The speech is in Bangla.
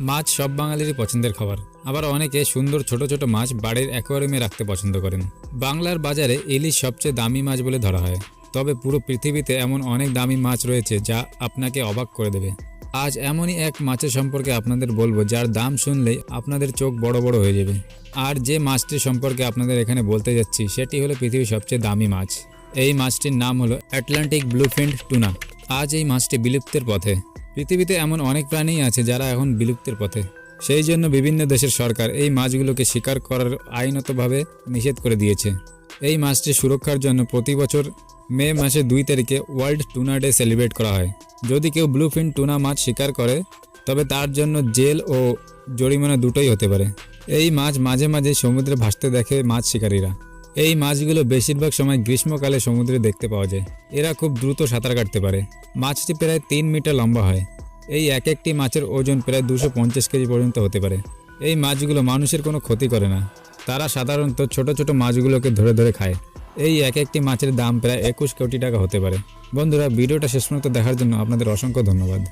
মাছ সব বাঙালিরই পছন্দের খাবার। আবার অনেকে সুন্দর ছোট ছোট মাছ বাড়ির অ্যাকোয়ারিয়ামে রাখতে পছন্দ করেন। বাংলার বাজারে ইলিশ সবচেয়ে দামি মাছ বলে ধরা হয়। তবে পুরো পৃথিবীতে এমন অনেক দামি মাছ রয়েছে যা আপনাকে অবাক করে দেবে। আজ এমনই এক মাছের সম্পর্কে আপনাদের বলব, যার দাম শুনলেই আপনাদের চোখ বড় বড় হয়ে যাবে। আর যে মাছটির সম্পর্কে আপনাদের এখানে বলতে যাচ্ছি, সেটি হলো পৃথিবীর সবচেয়ে দামি মাছ। এই মাছটির নাম হলো অ্যাটলান্টিক ব্লুফিন্ড টুনা। আজ এই মাছটি বিলুপ্তের পথে। পৃথিবীতে এমন অনেক প্রাণীই আছে যারা এখন বিলুপ্তের পথে। সেই জন্য বিভিন্ন দেশের সরকার এই মাছগুলোকে শিকার করার আইনতভাবে নিষেধ করে দিয়েছে। এই মাছটি সুরক্ষার জন্য প্রতি বছর মে মাসে দুই তারিখে ওয়ার্ল্ড টুনা ডে সেলিব্রেট করা হয়। যদি কেউ ব্লুফিন টুনা মাছ শিকার করে, তবে তার জন্য জেল ও জরিমানা দুটোই হতে পারে। এই মাছ মাঝে মাঝে সমুদ্রে ভাসতে দেখে মাছ শিকারীরা। এই মাছগুলো বেশিরভাগ সময় গ্রীষ্মকালে সমুদ্রে দেখতে পাওয়া যায়। এরা খুব দ্রুত সাঁতার কাটতে পারে। মাছটি প্রায় তিন মিটার লম্বা হয়। এই এক একটি মাছের ওজন প্রায় দুশো পঞ্চাশ কেজি পর্যন্ত হতে পারে। এই মাছগুলো মানুষের কোনো ক্ষতি করে না। তারা সাধারণত ছোট ছোট মাছগুলোকে ধরে ধরে খায়। এই এক একটি মাছের দাম প্রায় একুশ কোটি টাকা হতে পারে। বন্ধুরা, ভিডিওটা শেষ পর্যন্ত দেখার জন্য আপনাদের অসংখ্য ধন্যবাদ।